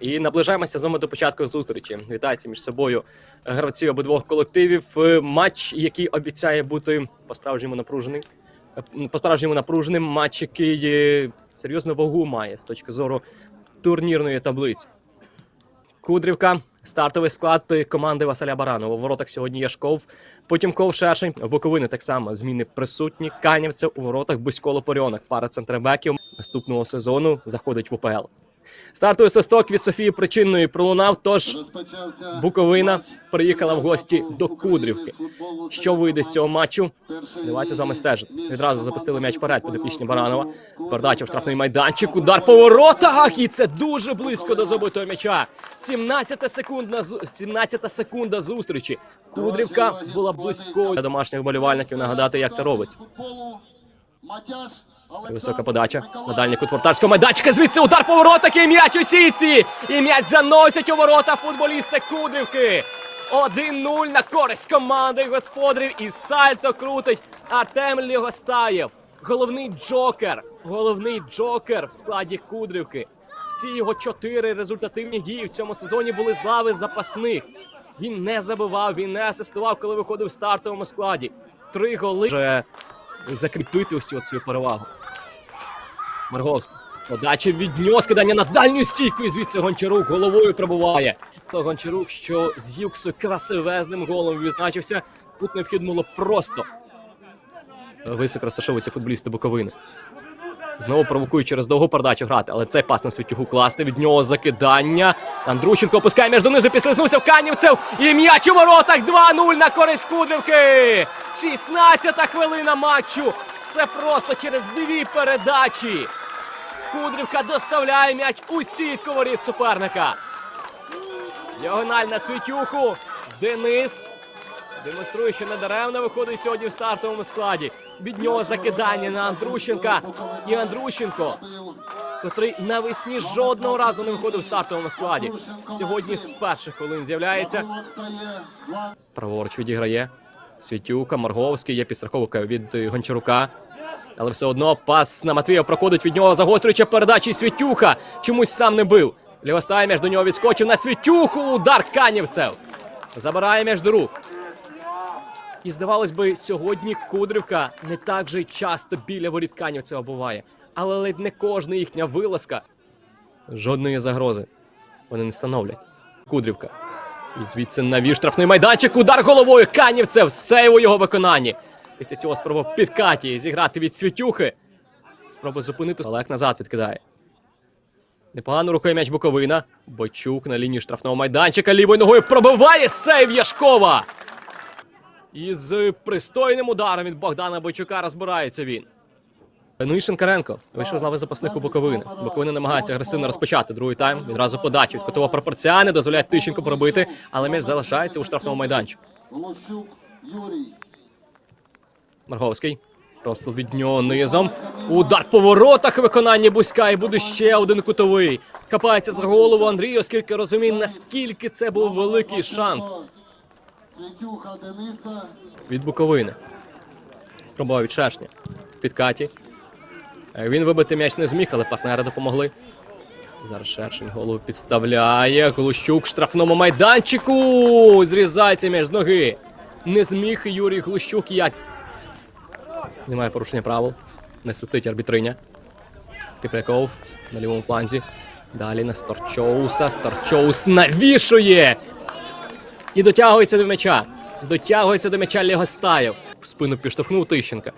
І наближаємося з вами до початку зустрічі. Вітаються між собою гравці обидвох колективів. Е, Матч, який обіцяє бути по-справжньому напружений. Е, По-справжньому напруженим матч, який е, серйозну вагу має з точки зору турнірної таблиці. Кудрівка, стартовий склад команди Василя Баранова. У воротах сьогодні Яшков, Потімков, Шершень. Буковини так само зміни присутні. Канівцев у воротах Бусько Лопорьонок. Пара центрбеків наступного сезону заходить в УПЛ. Стартовий свисток від Софії Причинної пролунав. Тож Буковина приїхала в гості до Кудрівки. що вийде з цього матчу? Давайте з вами стежити. Відразу запустили м'яч вперед підопічні Баранова. Передача в штрафний майданчик. Удар по воротах. І це дуже близько до забитого м'яча. 17 секундна 17 секунда зустрічі. Кудрівка була близькою для домашніх болівальників. Нагадати, як це робиться. Висока подача на дальній кут майданчика. Звідси удар по воротах і м'яч у сітці. І м'яч заносять у ворота футболісти Кудрівки. 1-0 на користь команди господарів. І сальто крутить Артем Лігостаєв. Головний джокер. Головний джокер в складі Кудрівки. Всі його чотири результативні дії в цьому сезоні були з лави запасних. Він не забивав, він не асистував, коли виходив в стартовому складі. Три голи. Закріпити ось цю свою перевагу. Марговський. Подача від нього, скидання на дальню стійку, і звідси Гончарук головою прибуває. То Гончарук, що з Юксу красивезним голом відзначився. Тут необхідно було просто високо розташовуються футболісти Буковини. Знову провокують через довгу передачу грати, але цей пас на світюгу класти. Від нього закидання. Андрущенко опускає між донизу, підслизнувся в Канівцев. І м'яч у воротах 2-0 на користь Кудрівки. 16-та хвилина матчу. Це просто через дві передачі. Кудрівка доставляє м'яч у сітку воріт суперника. Діагональ на світюху. Денис демонструє, що недаремно виходить сьогодні в стартовому складі. Від нього закидання на Андрущенка. І Андрущенко, котрий навесні жодного разу не виходив в стартовому складі. Сьогодні з перших хвилин з'являється. Праворуч відіграє. Світюка, Марговський, є підстраховка від е, Гончарука. Але все одно пас на Матвія проходить від нього, загострюючи передачі Світюха. Чомусь сам не бив. Лівостай між до нього відскочив на Світюху. Удар Канівцев. Забирає між рук. І здавалось би, сьогодні Кудрівка не так же й часто біля воріт Канівцева буває. Але ледь не кожна їхня вилазка. Жодної загрози вони не становлять. Кудрівка. І звідси навів штрафний майданчик. Удар головою Канівцев. Сейв у його виконанні. Після цього спроба підкаті зіграти від Світюхи. Спроба зупинити. Олег назад відкидає. Непогано рухає м'яч Буковина. Бойчук на лінії штрафного майданчика лівою ногою пробиває сейв Яшкова. І з пристойним ударом від Богдана Бойчука розбирається він. Ну і Шинкаренко вийшов з лави запасних у Буковини. Буковина намагається агресивно розпочати другий тайм. Відразу подачу від котова пропорція не дозволяє Тищенко пробити, але м'яч залишається у штрафному майданчику. Марговський. Просто від нього низом. Удар по воротах виконання Бузька і буде ще один кутовий. Капається за голову Андрій, оскільки розуміє, наскільки це був великий шанс Святюха Дениса. від Буковини. Спробував від шершня. В підкаті. Е, Він вибити м'яч не зміг, але партнери допомогли. Зараз шершень голову підставляє. Глущук в штрафному майданчику. Зрізається між ноги. Не зміг Юрій Глущук як. Немає порушення правил. Не свистить арбітриня. Типляков на лівому фланзі. Далі на Сторчоуса. Сторчоус навішує. І дотягується до м'яча. Дотягується до м'яча Легостаєв. В спину підштовхнув Тищенка.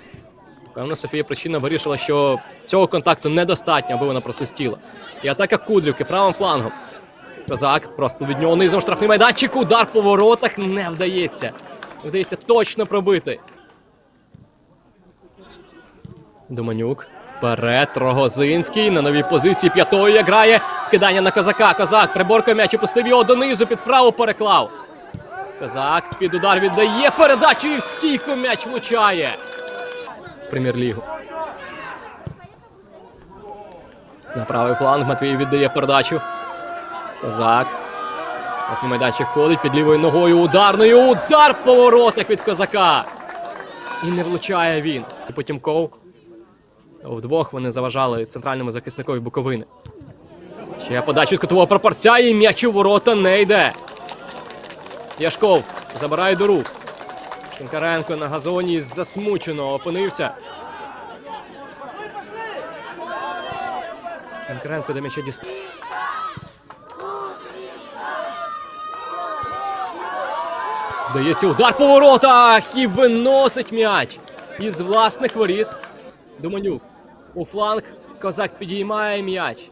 Певно, Софія причина вирішила, що цього контакту недостатньо, аби вона просвистіла. І атака Кудрівки правим флангом. Козак просто від нього низом штрафний майданчик. Удар по воротах не вдається. Вдається точно пробити. Доманюк. Вперед. Рогозинський на новій позиції п'ятої грає. Скидання на козака. Козак приборкає м'яч і пустив його донизу. Під праву переклав. Козак під удар віддає передачу і в стійку м'яч влучає. Прем'єр-лігу. На правий фланг Матвій віддає передачу. Козак. Верхній майданчик ходить під лівою ногою ударною. Удар по воротах від козака. І не влучає він. Потімков. Вдвох вони заважали центральному захисникові Буковини. Ще подача від кутового прапорця і м'яч у ворота не йде. Яшков забирає до рук. На газоні засмучено опинився. Шинкаренко до м'яча дістав. Дається удар по воротах і виносить м'яч із власних воріт. Думанюк у фланг. Козак підіймає м'яч.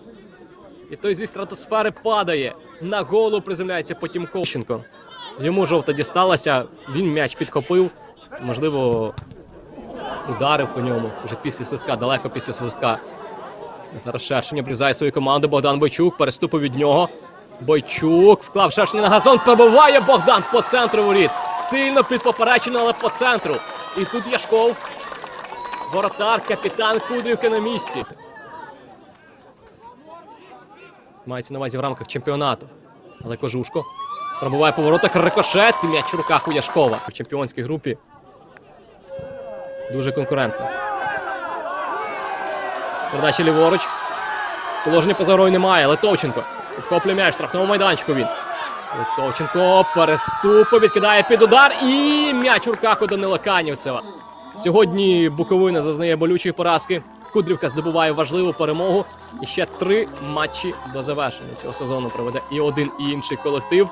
І той зі стратосфери падає. На голову приземляється потім Ковченко. Йому жовта дісталася, він м'яч підхопив. Можливо, ударив по ньому вже після свистка, далеко після свистка. Зараз Шершень обрізає свою команду. Богдан Бойчук переступив від нього. Бойчук вклав Шершень на газон. Пробиває Богдан по центру воріт. Сильно підпоперечено, але по центру. І тут Яшков. Воротар, капітан Кудрівки на місці. Мається на увазі в рамках чемпіонату. Але Кожушко пробуває по воротах рикошет. М'яч в руках у Яшкова. В чемпіонській групі дуже конкурентно. Передача ліворуч. Положення поза грою немає. Литовченко. Підхоплює м'яч, штрафному майданчику він. Литовченко переступив, відкидає під удар і м'яч у руках у Данила Канівцева. Сьогодні Буковина зазнає болючої поразки. Кудрівка здобуває важливу перемогу. І ще три матчі до завершення цього сезону проведе і один і інший колектив.